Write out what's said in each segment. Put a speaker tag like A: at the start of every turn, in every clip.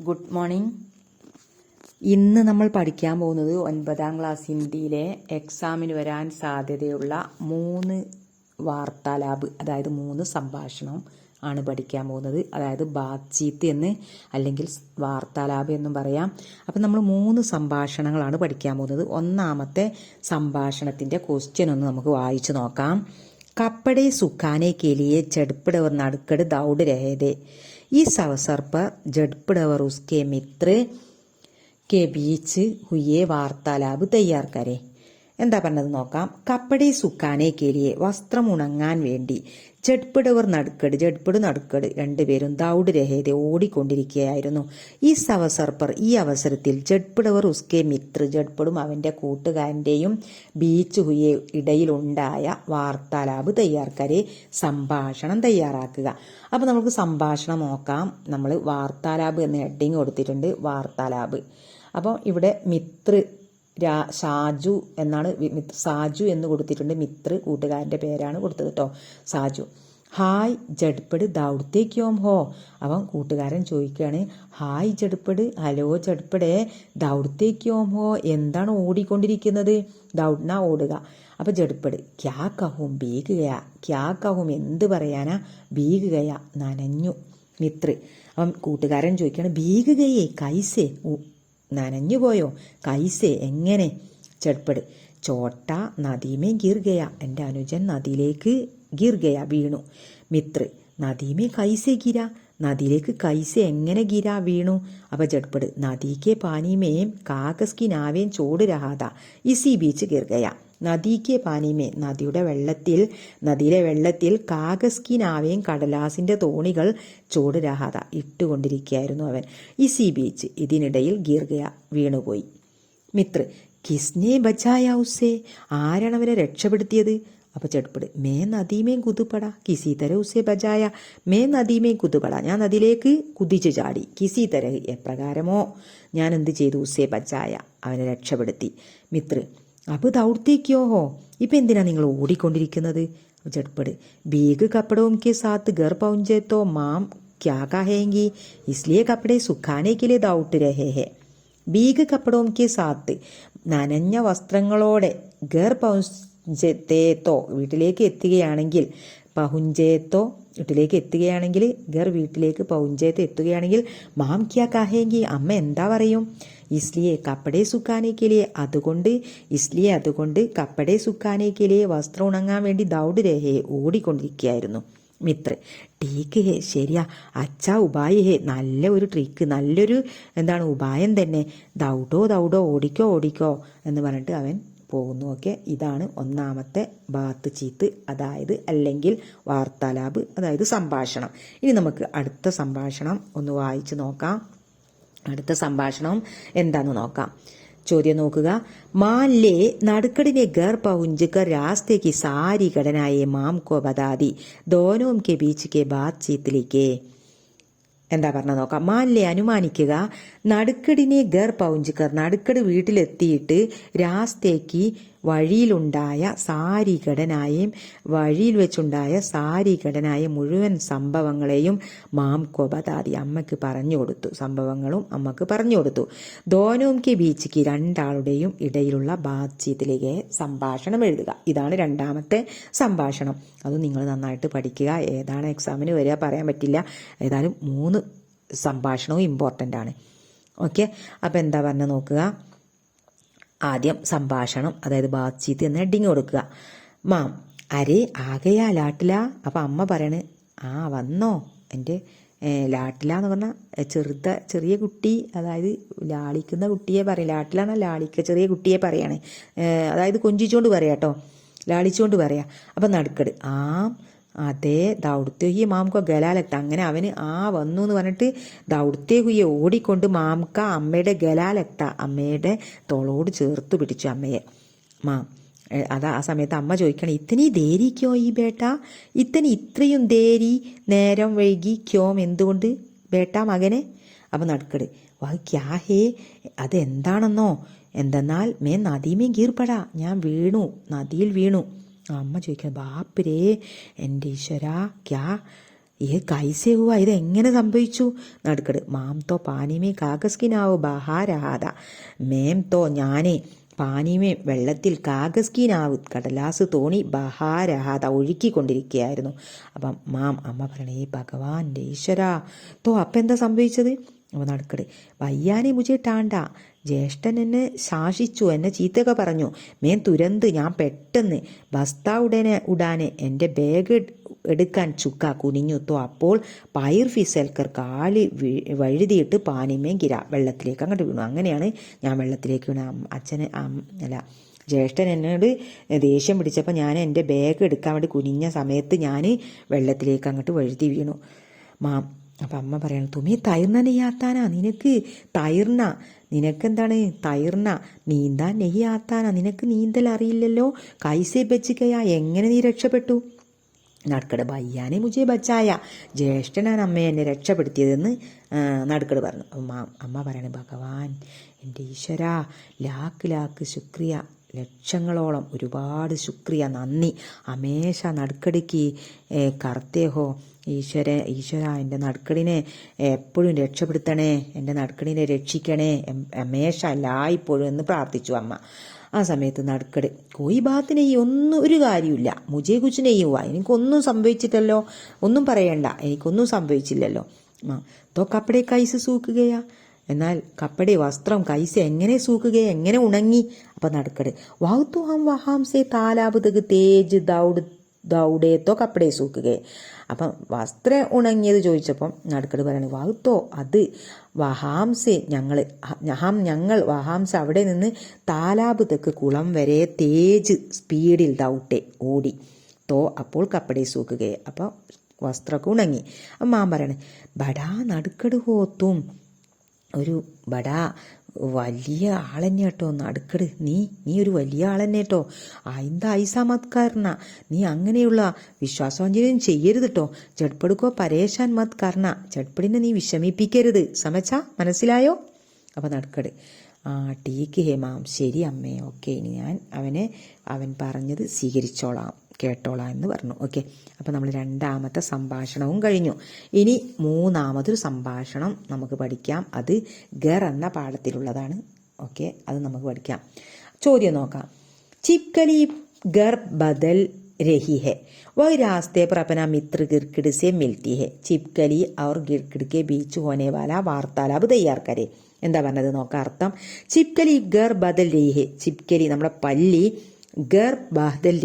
A: Good morning ഇന്ന് നമ്മൾ പഠിക്കാൻ പോകുന്നത് ഒൻപതാം ക്ലാസ് ഹിന്ദിയിലെ എക്സാമിന് വരാൻ സാധ്യതയുള്ള മൂന്ന് വാർത്താലാബ് അതായത് മൂന്ന് സംഭാഷണം ആണ് പഠിക്കാൻ പോകുന്നത്. അതായത് ബാത്ത് എന്ന് അല്ലെങ്കിൽ വാർത്താലാബ് എന്നും പറയാം. അപ്പം നമ്മൾ മൂന്ന് സംഭാഷണങ്ങളാണ് പഠിക്കാൻ പോകുന്നത്. ഒന്നാമത്തെ സംഭാഷണത്തിന്റെ ക്വസ്റ്റ്യൻ ഒന്ന് നമുക്ക് വായിച്ചു നോക്കാം. കപ്പടെ സുഖാനെ കെലിയെ ചെടുപ്പിടവർ നടുക്കട് ദൗഡ് രഹേതേ. इस अवसर पर झटपट और उसके मित्र के बीच हुए वार्तालाप तैयार करें എന്താ പറഞ്ഞത് നോക്കാം കപ്പടെ സുക്കാനെ കേലിയെ വസ്ത്രം ഉണങ്ങാൻ വേണ്ടി ജഡ്പിടവർ നടുക്കട് ജഡ്പിട് നടുക്കട്. രണ്ടുപേരും ദൗഡ് രഹേതെ ഓടിക്കൊണ്ടിരിക്കുകയായിരുന്നു. ഈ സവസർപ്പർ ഈ അവസരത്തിൽ ജഡ്പിടവർ ഉസ്കെ മിത്ര ജഡ്പിടും അവന്റെ കൂട്ടുകാരന്റെയും ബീച്ച് ഹുയെ ഇടയിലുണ്ടായ വാർത്താലാബ് തയ്യാർക്കാരെ സംഭാഷണം തയ്യാറാക്കുക. അപ്പോൾ നമുക്ക് സംഭാഷണം നോക്കാം. നമ്മൾ വാർത്താലാബ് എന്ന് ഹെഡിങ് കൊടുത്തിട്ടുണ്ട് വാർത്താലാബ് അപ്പം ഇവിടെ മിത്ര രാ ഷാജു എന്നാണ് സാജു എന്ന് കൊടുത്തിട്ടുണ്ട് മിത്ര കൂട്ടുകാരന്റെ പേരാണ് കൊടുത്തത് കേട്ടോ സാജു. ഹായ് ജഡ്പട് ദൗഡത്തേക്കോം ഹോ? അവൻ കൂട്ടുകാരൻ ചോദിക്കുകയാണ് ഹായ് ജഡ്പട് ഹലോ ജഡ്പടേ ദൗഡത്തേക്കോം ഹോ? എന്താണ് ഓടിക്കൊണ്ടിരിക്കുന്നത്? ദൗഡ്ന ഓടുക. അപ്പൊ ജഡ്പട് ക്യാ കഹും ബീകുകയാ ക്യാ കഹും എന്ത് പറയാനാ? ബീകുകയാ നനഞ്ഞു. മിത്ര. അവൻ കൂട്ടുകാരൻ ചോദിക്കുകയാണ് ബീകുകയേ കൈസേ ഉ- നനഞ്ഞു പോയോ കൈസേ എങ്ങനെ? ചെടുപ്പട് ചോട്ട നദീമേ ഗീർഗയ. എന്റെ അനുജൻ നദിയിലേക്ക് ഗീർഗയ വീണു. മിത്ര നദീമേ കൈസേ ഗിര. നദിയിലേക്ക് കൈസ എങ്ങനെ ഗിര വീണു? അപ്പൊ ജഡ്പട് നദിക്ക് പാനിമേം കാക്കസ്കി നാവേം ചോട് രഹാത ഇസി ബീച്ച് ഗീർഗയ. നദിക്ക് പാനിമേ നദിയുടെ വെള്ളത്തിൽ നദിയിലെ വെള്ളത്തിൽ കാഗസ്കിനാവേയും നാവേം കടലാസിന്റെ തോണികൾ ചൂട് രാഹാത ഇട്ടുകൊണ്ടിരിക്കുകയായിരുന്നു അവൻ. ഇസി ബീച്ച് ഇതിനിടയിൽ ഗീർഗയ വീണുപോയി. മിത്ര കിസ്നെ ബച്ചായ ഉസേ ആരാണ് അവരെ രക്ഷപ്പെടുത്തിയത്? അപ്പൊ ചെടുപ്പിട് മേ നദീമേ കുതുപട കിസി തര ഉസേ ബജായ മേ നദീമേ കുതുപട ഞാൻ നദിയിലേക്ക് കുതിച്ചു ചാടി. കിസി തര എപ്രകാരമോ? ഞാൻ എന്ത് ചെയ്തു? ഉസേ ബജായ അവനെ രക്ഷപ്പെടുത്തി. മിത്ര അപ്പൊ ദൗഡത്തേക്കോ ഹോ ഇപ്പൊ എന്തിനാ നിങ്ങൾ ഓടിക്കൊണ്ടിരിക്കുന്നത് ചെടുപ്പട് ബീഗ് കപ്പടവും കെ സാത്ത് ഗർ പൗഞ്ചേ തോ മാം ക്യാ കഹേങ്കി ഇസ്ലിയെ കപ്പടെ സുഖാനെ के लिए दौड़ रहे हैं ബീഗ് കപ്പടവും കെ സാത്ത് നനഞ്ഞ വസ്ത്രങ്ങളോടെ ഗർ പൗഞ്ചേത്തോ വീട്ടിലേക്ക് എത്തുകയാണെങ്കിൽ പഹുഞ്ചേത്തോ വീട്ടിലേക്ക് എത്തുകയാണെങ്കിൽ ഗർ വീട്ടിലേക്ക് പൗഞ്ചേത്ത് എത്തുകയാണെങ്കിൽ മാം ക്യാ കാഹേങ്കി അമ്മ എന്താ പറയും? ഇസ്ലിയെ കപ്പടെ സുക്കാനേക്കിലെ അതുകൊണ്ട് ഇസ്ലിയെ അതുകൊണ്ട് കപ്പടെ സുക്കാനേക്കിലെ വസ്ത്രം ഉണങ്ങാൻ വേണ്ടി ദൗഡ് രേഹയെ ഓടിക്കൊണ്ടിരിക്കുകയായിരുന്നു. മിത്ര ടീക്ക് ഹേ ശരിയാ അച്ഛ ഉപായ ഹേ നല്ല ഒരു ട്രീക്ക് നല്ലൊരു എന്താണ് ഉപായം തന്നെ. ദൗഡോ ദൗഡോ ഓടിക്കോ ഓടിക്കോ എന്ന് പറഞ്ഞിട്ട് അവൻ പോകുന്നു ഓക്കെ ഇതാണ് ഒന്നാമത്തെ ബാത്ത് ചീത്ത് അതായത് അല്ലെങ്കിൽ വാർത്താലാപ് അതായത് സംഭാഷണം. ഇനി നമുക്ക് അടുത്ത സംഭാഷണം ഒന്ന് വായിച്ച് നോക്കാം. അടുത്ത സംഭാഷണം എന്താന്ന് നോക്കാം. ചോദ്യം നോക്കുക. മാല്ലേ നടുക്കടിനെ ഗർ പहुंचकर രാസ്തേക്ക് സാരി ഘടനായ മാം കോ ബതാതി ദോനോം കെ ബീച്ച് കെ ബാത്ത് ചീത്തിലേക്ക്. എന്താ പറഞ്ഞ നോക്കാം. മാല്യ അനുമാനിക്കുക നടുക്കടിനെ ഗർ പൗഞ്ചിക്കർ നടുക്കട് വീട്ടിലെത്തിയിട്ട് രാസ്തേക്ക് വഴിയിലുണ്ടായ സാരി ഘടനായും വഴിയിൽ വെച്ചുണ്ടായ സാരിഘടനായ മുഴുവൻ സംഭവങ്ങളെയും മാം കൊബതാതി അമ്മയ്ക്ക് പറഞ്ഞു കൊടുത്തു. സംഭവങ്ങളും അമ്മയ്ക്ക് പറഞ്ഞു കൊടുത്തു. ദോനോംകെ ബീച്ചിക്ക് രണ്ടാളുടെയും ഇടയിലുള്ള ബാത്ചീത്തിലേക്ക് സംഭാഷണം എഴുതുക. ഇതാണ് രണ്ടാമത്തെ സംഭാഷണം. അത് നിങ്ങൾ നന്നായിട്ട് പഠിക്കുക. ഏതാണ് എക്സാമിന് വരിക പറയാൻ പറ്റില്ല. ഏതായാലും മൂന്ന് സംഭാഷണവും ഇമ്പോർട്ടന്റ് ആണ്. ഓക്കെ അപ്പോൾ എന്താ പറഞ്ഞ നോക്കുക? ആദ്യം സംഭാഷണം അതായത് ബാത്ചീത്ത് എന്ന ഹെഡിങ് കൊടുക്കുക. മാം അരേ ആകെയാ ലാട്ടില? അപ്പം അമ്മ പറയണ് ആ വന്നോ. എന്റെ ലാട്ടില എന്ന് പറഞ്ഞാൽ ചെറുത ചെറിയ കുട്ടി അതായത് ലാളിക്കുന്ന കുട്ടിയെ പറയും ലാട്ടിലാണ് ലാളിക്ക ചെറിയ കുട്ടിയെ പറയാണ്. അതായത് കൊഞ്ചിച്ചുകൊണ്ട് പറയാം കേട്ടോ ലാളിച്ചുകൊണ്ട് പറയാം. അപ്പം നടുക്കട് ആ അതെ ദൗഡത്തെ ഹുയെ ഗലാലത്ത്. അങ്ങനെ അവന് ആ വന്നു എന്ന് പറഞ്ഞിട്ട് ദൗഡത്തെ ഹുയെ ഓടിക്കൊണ്ട് മാമുക്ക അമ്മയുടെ ഗലാലത്ത അമ്മയുടെ തോളോട് ചേർത്ത് പിടിച്ചു അമ്മയെ. മാം അതാ ആ സമയത്ത് അമ്മ ചോദിക്കണം ഇത്തനി ദേരിക്കോ ഈ ബേട്ട? ഇത്തനി ഇത്രയും ദേരി നേരം വൈകി ക്യോം എന്തുകൊണ്ട് ബേട്ട മകനെ? അപ്പം നടക്കട് വാ ക്യാ ഹേ അതെന്താണെന്നോ? എന്തെന്നാൽ മേ നദിമേ ഗീർപ്പടാ ഞാൻ വീണു നദിയിൽ വീണു. അമ്മ ചോദിക്കുന്നത് ബാപ്പരേ എന്റെ ഈശ്വര ക്യാ ഏ കൈസേ ഹുവാ ഇത് എങ്ങനെ സംഭവിച്ചു? നടുക്കട് മാം തോ പാനിമേ കാകസ്കിനാവോ ബഹാരാത മേം തോ ഞാനേ പാനീമേ വെള്ളത്തിൽ കാകസ്കീനാവ് കടലാസ് തോണി ബഹാരഹാത ഒഴുക്കിക്കൊണ്ടിരിക്കുകയായിരുന്നു അപ്പം മാം അമ്മ പറയണേ ഭഗവാൻ ഈശ്വര തോ അപ്പം എന്താ സംഭവിച്ചത്? അപ്പോൾ നടക്കട് വയ്യാനെ മുജിട്ടാണ്ട ടാണ്ട ജ്യേഷ്ഠൻ എന്നെ ശാസിച്ചു എന്നെ ചീത്തയൊക്കെ പറഞ്ഞു. മേൻ തുരന്ത് ഞാൻ പെട്ടെന്ന് ബസ്ത ഉടനെ ഉടാനെ എന്റെ ബാഗ് എടുക്കാൻ ചുക്ക കുനിഞ്ഞു തോ അപ്പോൾ പയർ ഫിസൽക്കർ കാലി വഴുതിയിട്ട് പാനിമേം ഗിര വെള്ളത്തിലേക്ക് അങ്ങോട്ട് വീണു. അങ്ങനെയാണ് ഞാൻ വെള്ളത്തിലേക്ക് വീണ അച്ഛന് അല്ല ജ്യേഷ്ഠൻ എന്നോട് ദേഷ്യം പിടിച്ചപ്പോൾ ഞാൻ എന്റെ ബാഗ് എടുക്കാൻ വേണ്ടി കുനിഞ്ഞ സമയത്ത് ഞാൻ വെള്ളത്തിലേക്ക് അങ്ങോട്ട് വഴുതി വീണു. മാം അപ്പം അമ്മ പറയണം തുമി തൈർന്ന നെയ്യാത്താനാ നിനക്ക് തൈർന്ന നിനക്കെന്താണ് തൈർന്ന നീന്താൻ നെയ്യാത്താനാ നിനക്ക് നീന്തൽ അറിയില്ലല്ലോ കൈസേ ബച്ചിക്കയാ എങ്ങനെ നീ രക്ഷപ്പെട്ടു? നടുക്കട് ബയ്യാനെ മുജെ ബച്ചായ ജ്യേഷ്ഠനാണ് അമ്മ എന്നെ രക്ഷപ്പെടുത്തിയതെന്ന് നടുക്കട് പറഞ്ഞു. അമ്മ പറയണേ ഭഗവാൻ എന്റെ ഈശ്വര ലാക്ക് ലാക്ക് ശുക്രിയ ലക്ഷങ്ങളോളം ഒരുപാട് ശുക്രിയ നന്ദി. അമേശ നടുക്കടിക്ക് കർത്തേഹോ ഈശ്വര ഈശ്വര എന്റെ നടുക്കടിനെ എപ്പോഴും രക്ഷപ്പെടുത്തണേ എന്റെ നടുക്കടിനെ രക്ഷിക്കണേ അമേശ എന്ന് പ്രാർത്ഥിച്ചു അമ്മ. ആ സമയത്ത് നടുക്കട് ബാത്തിനെ ഒന്നും ഒരു കാര്യമില്ല മുജേ കുച്ചിനെയും എനിക്കൊന്നും സംഭവിച്ചിട്ടല്ലോ ഒന്നും പറയണ്ട. എനിക്കൊന്നും സംഭവിച്ചില്ലല്ലോ. തോ കപ്പടെ കൈസ് സൂക്കുകയാ? എന്നാൽ കപ്പടെ വസ്ത്രം കൈസ് എങ്ങനെ സൂക്കുകയെ? എങ്ങനെ ഉണങ്ങി? അപ്പൊ നടുക്കട് വാഹുത്തു ഹം വഹാംസെ താലാപുതക് തേജ് ദൗഡ് ദൗഡേത്തോ കപ്പടേ സൂക്കുകയെ അപ്പം വസ്ത്രം ഉണങ്ങിയത് ചോദിച്ചപ്പം നടുക്കട് പറയണ വാഹുത്തോ അത് വഹാംസെ ഞങ്ങൾ ഹം ഞങ്ങൾ വഹാംസ അവിടെ നിന്ന് താലാബ് തെക്ക് കുളം വരെ തേജ് സ്പീഡിൽ ദൗട്ടെ ഓടി. തോ അപ്പോൾ കപ്പടേ സൂക്കുകയെ അപ്പോൾ വസ്ത്രമൊക്കെ ഉണങ്ങി. അപ്പം മാൻ പറയണേ ബടാ നടുക്കട് ഹോത്തും ഒരു ബടാ വലിയ ആളെന്നെ കേട്ടോ നടുക്കട്. നീ നീ ഒരു വലിയ ആളെന്നെ കേട്ടോ. അയിന്ത ഐസാമത്കാരന നീ അങ്ങനെയുള്ള വിശ്വാസവഞ്ചനയും ചെയ്യരുത് കേട്ടോ. ചെട്പടുക്കോ പരേശാൻ മത് കാരണ ചെട്പടിനെ നീ വിഷമിപ്പിക്കരുത്. സമച്ച? മനസ്സിലായോ? അപ്പം നടക്കട്. ആ ടീക്ക് ഹേമാം. ശരി അമ്മേ. ഓക്കെ ഇനി ഞാൻ അവനെ അവൻ പറഞ്ഞത് സ്വീകരിച്ചോളാം. കേട്ടോളാം എന്ന് പറഞ്ഞു ഓക്കെ അപ്പം നമ്മൾ രണ്ടാമത്തെ സംഭാഷണവും കഴിഞ്ഞു ഇനി മൂന്നാമതൊരു സംഭാഷണം നമുക്ക് പഠിക്കാം അത് ഗർ എന്ന പാഠത്തിലുള്ളതാണ് ഓക്കെ അത് നമുക്ക് പഠിക്കാം ചോദ്യം നോക്കാം ചിപ്കലി ഗർ ബദൽ रही है वह रास्ते पर अपना मित्र गिरगिड़ से मिलती है ചിപ്കലി और गिरगिड़ के बीच होने वाला വാർത്താലാപ് തയ്യാർ करे എന്താ പറഞ്ഞത് നോക്കാം അർത്ഥം ചിപ്കലി ഗർ ബദൽ രഹി ചിപ്കലി നമ്മുടെ പല്ലി ഗർ ബഹദൽ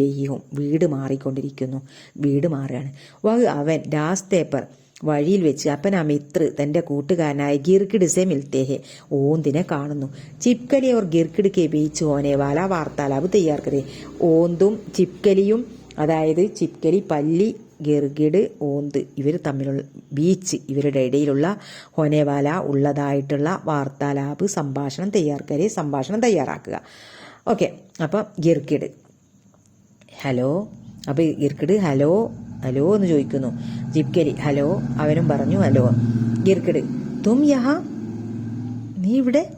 A: വീട് മാറിക്കൊണ്ടിരിക്കുന്നു. വീട് മാറുകയാണ്. വഹ് അവൻ രാസ്തേപ്പർ വഴിയിൽ വെച്ച് അപ്പൻ ആ മിത്ര തന്റെ കൂട്ടുകാരനായ ഗിർക്കിഡിസെ മിൽത്തേഹെ ഓന്തിനെ കാണുന്നു. ചിപ്കലി അവർ ഗിർക്കിഡ് കെ ബീച്ച് ഓനെ വാല വാർത്താലാവ് തയ്യാർക്കരെ ഓന്തും ചിപ്കലിയും അതായത് ചിപ്കലി പല്ലി ഗിർഗിഡ് ഓന്ത് ഇവർ തമ്മിലുള്ള ബീച്ച് ഇവരുടെ ഇടയിലുള്ള ഹൊനേവാല ഉള്ളതായിട്ടുള്ള വാർത്താലാപ് സംഭാഷണം തയ്യാർക്കരെ സംഭാഷണം തയ്യാറാക്കുക. ഓക്കെ അപ്പം ഗിർക്കിഡ് ഹലോ? അപ്പോൾ ഗിർക്കിഡ് ഹലോ ഹലോ എന്ന് ചോദിക്കുന്നു. ജിപ്കരി ഹലോ അവനും പറഞ്ഞു ഹലോ. ഗിർക്കിഡ് തും യഹ? നീ ഇവിടെ?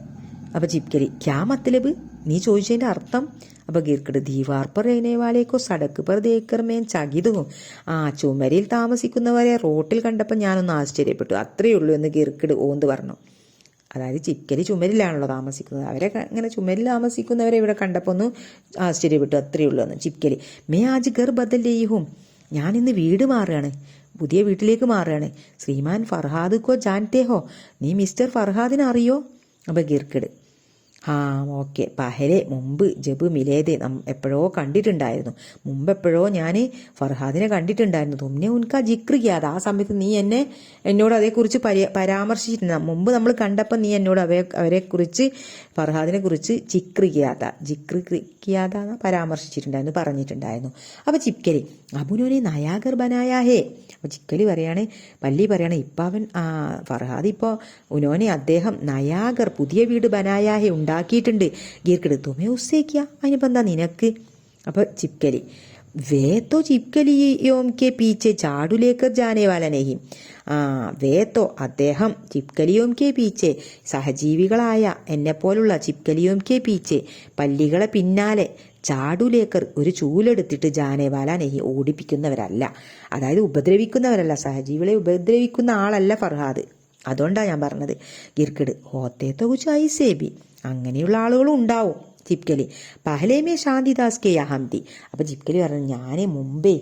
A: അപ്പോൾ ജിപ്കരി ക്യാ മത്തലബ് നീ ചോദിച്ചതിന്റെ അർത്ഥം? അപ്പോൾ ഗിർക്കിട് ദീവാർപ്പർ എനേവാലേക്കോ സടക്ക് പർ ദേക്കർമേൻ ചകിതും ആ ചുമരിൽ താമസിക്കുന്നവരെ റോട്ടിൽ കണ്ടപ്പോൾ ഞാനൊന്ന് ആശ്ചര്യപ്പെട്ടു. അത്രയേ ഉള്ളൂ എന്ന് ഗിർക്കിട് ഓന്ത് പറഞ്ഞു. അതായത് ചിക്കലി ചുമരിലാണല്ലോ താമസിക്കുന്നത്. അവരെ ഇങ്ങനെ ചുമരിൽ താമസിക്കുന്നവരെ ഇവിടെ കണ്ടപ്പോൾ ഒന്ന് ആശ്ചര്യപ്പെട്ടു. അത്രയേ ഉള്ളൂ എന്ന് ചിക്കലി മേ ആജ് ഗർ ഞാൻ ഇന്ന് വീട് മാറുകയാണ്. പുതിയ വീട്ടിലേക്ക് മാറുകയാണ്. ശ്രീമാൻ ഫർഹാദ് കോ ജാൻതേ ഹോ? നീ മിസ്റ്റർ ഫർഹാദിനെ അറിയോ? അപ്പോൾ ഗിർക്കിട്. ആ ഓക്കെ. പഹലെ മുമ്പ് ജബ് മിലേതെ നം എപ്പോഴോ കണ്ടിട്ടുണ്ടായിരുന്നു. മുമ്പ് എപ്പോഴോ ഞാൻ ഫർഹാദിനെ കണ്ടിട്ടുണ്ടായിരുന്നു. തുമ്നെ ഉൻക ജിക്ർ ചെയ്യാതെ ആ സമയത്ത് നീ എന്നെ എന്നോട് അതേക്കുറിച്ച് പരി പരാമർശിച്ചിട്ടുണ്ട് മുമ്പ് നമ്മൾ കണ്ടപ്പോൾ നീ എന്നോട് അവയെ അവരെക്കുറിച്ച് ഫർഹാദിനെ കുറിച്ച് ചെയ്യാത്ത ജിക്ർ കിയാത പരാമർശിച്ചിട്ടുണ്ടായിരുന്നു പറഞ്ഞിട്ടുണ്ടായിരുന്നു. അപ്പൊ ചിക്കലി അബുനോനെ നയാഗർ ബനായാഹേ അപ്പൊ ചിക്കലി പറയാണ് പല്ലി പറയാണ് ഇപ്പൊ അവൻ ഫർഹാദ് ഇപ്പോ ഉനോനെ അദ്ദേഹം നയാഗർ പുതിയ വീട് ബനായാഹെ ഉണ്ടാക്കിയിട്ടുണ്ട്. ഗീർക്കിട് തുമേ ഉസ്സേക്കിയ അതിനിപ്പോ എന്താ നിനക്ക്? അപ്പൊ ചിപ്കലി വേ തോ ചിപ്കലിയോം കെ പീച്ചെ ചാടുലേക്കർ ജാനേ നെഹി ആ വേ തോ അദ്ദേഹം ചിപ്കലിയോം കെ പീച്ചെ സഹജീവികളായ എന്നെപ്പോലുള്ള ചിപ്കലിയോം കെ പീച്ചെ പല്ലികളെ പിന്നാലെ ചാടുലേക്കർ ഒരു ചൂലെടുത്തിട്ട് ജാനേവാല നെഹി ഓടിപ്പിക്കുന്നവരല്ല. അതായത് ഉപദ്രവിക്കുന്നവരല്ല സഹജീവികളെ ഉപദ്രവിക്കുന്ന ആളല്ല ഫർഹാദ്. അതുകൊണ്ടാണ് ഞാൻ പറഞ്ഞത്. ഗിർക്കിട് ഹോത്തേത്തോ കുച്ച് സേബി. അങ്ങനെയുള്ള ആളുകളും ഉണ്ടാവും ജിപ്കലി പഹലേമേ ശാന്തിദാസ് കെ അഹംതി അപ്പം ജിപ്കലി പറഞ്ഞു ഞാൻ മുമ്പേ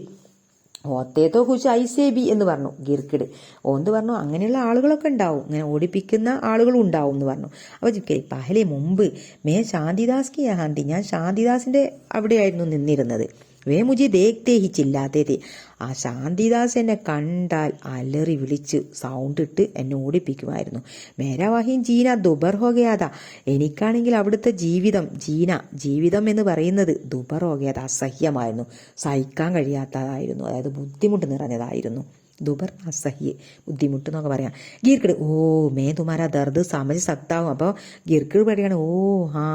A: ഓത്തേത്തോ കുച്ച് ബി എന്ന് പറഞ്ഞു ഗിർക്കിട്. ഓന്ത് പറഞ്ഞു അങ്ങനെയുള്ള ആളുകളൊക്കെ ഉണ്ടാവും. ഇങ്ങനെ ഓടിപ്പിക്കുന്ന ആളുകളും ഉണ്ടാവും എന്ന് പറഞ്ഞു. അപ്പോൾ ജിപ്കലി പഹലെ മുമ്പ് മേ ശാന്തിദാസ് കി ഹാന്തി ഞാൻ ശാന്തിദാസിന്റെ അവിടെയായിരുന്നു നിന്നിരുന്നത്. വേ മുജി ദേഖ്തേ ഹി ചില്ലാത്തേ തേ ആ ശാന്തിദാസ് എന്നെ കണ്ടാൽ അലറി വിളിച്ച് സൗണ്ട് ഇട്ട് എന്നെ ഓടിപ്പിക്കുമായിരുന്നു. മേരാവാഹിൻ വഹീൻ ജീന ദുബർ ഹോകയാത എനിക്കാണെങ്കിൽ അവിടുത്തെ ജീവിതം ജീന ജീവിതം എന്ന് പറയുന്നത് ദുബർ ഹോകയാത അസഹ്യമായിരുന്നു. സഹിക്കാൻ കഴിയാത്തതായിരുന്നു. അതായത് ബുദ്ധിമുട്ട് നിറഞ്ഞതായിരുന്നു. ദുബർ അസഹ്യ ബുദ്ധിമുട്ട് എന്നൊക്കെ പറയാം. ഗീർക്കിട് ഓ മേ തുമാരാ ദർദ് സമജ് സക്താവും അപ്പോൾ ഗീർക്കിട് പറയുകയാണ് ഓ ഹാ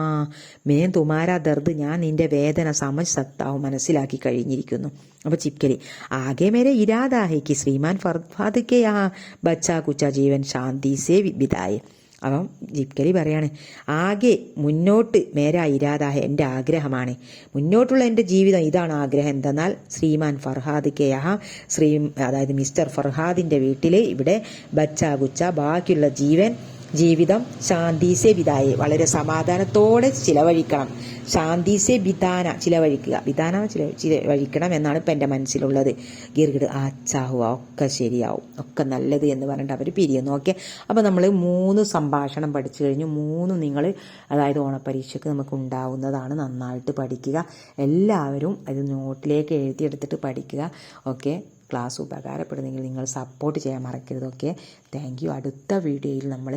A: മേ തുമാരാ ദർദ് ഞാൻ നിന്റെ വേദന സമജ് സക്താവും മനസ്സിലാക്കി കഴിഞ്ഞിരിക്കുന്നു. അപ്പോൾ ചിപ്കലി ആകെ മേരെ ഇരാദാഹയ്ക്ക് ശ്രീമാൻ ഫർഫാദ് കെ ആ ബച്ചാ കുച്ച ജീവൻ ശാന്തി സേ ബിതായി അപ്പം ജിപ്കലി പറയാണ് ആകെ മുന്നോട്ട് മേരാ ഇരാദാഹ എന്റെ ആഗ്രഹമാണ്. മുന്നോട്ടുള്ള എന്റെ ജീവിതം ഇതാണ് ആഗ്രഹം. എന്തെന്നാൽ ശ്രീമാൻ ഫർഹാദ് കെ അഹ ശ്രീ അതായത് മിസ്റ്റർ ഫർഹാദിന്റെ വീട്ടിൽ ഇവിടെ ബച്ച ഗുച്ച ബാക്കിയുള്ള ജീവൻ ജീവിതം ശാന്തിസെ വിതായെ. വളരെ സമാധാനത്തോടെ ചിലവഴിക്കണം. ശാന്തി സെ വിധാന ചിലവഴിക്കുക. വിധാന ചില ചിലവഴിക്കണം എന്നാണ് ഇപ്പം എന്റെ മനസ്സിലുള്ളത്. ഗീർഗിഡ് ആച്ചാഹുവ ഒക്കെ ശരിയാവും. ഒക്കെ നല്ലത് എന്ന് പറഞ്ഞിട്ട് അവർ പിരിയുന്നു. ഓക്കെ? അപ്പോൾ നമ്മൾ മൂന്ന് സംഭാഷണം പഠിച്ചു കഴിഞ്ഞു. മൂന്ന് നിങ്ങൾ അതായത് ഓണപ്പരീക്ഷയ്ക്ക് നമുക്ക് ഉണ്ടാവുന്നതാണ് നന്നായിട്ട് പഠിക്കുക. എല്ലാവരും അത് നോട്ടിലേക്ക് എഴുതിയെടുത്തിട്ട് പഠിക്കുക. ഓക്കെ? ക്ലാസ് ഉപകാരപ്പെടുന്നെങ്കിൽ നിങ്ങൾ സപ്പോർട്ട് ചെയ്യാൻ മറക്കരുത് ഓക്കെ താങ്ക് യു അടുത്ത വീഡിയോയിൽ നമ്മൾ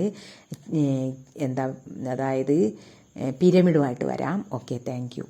A: എന്താ അതായത് പിരമിഡുമായിട്ട് വരാം ഓക്കെ താങ്ക് യു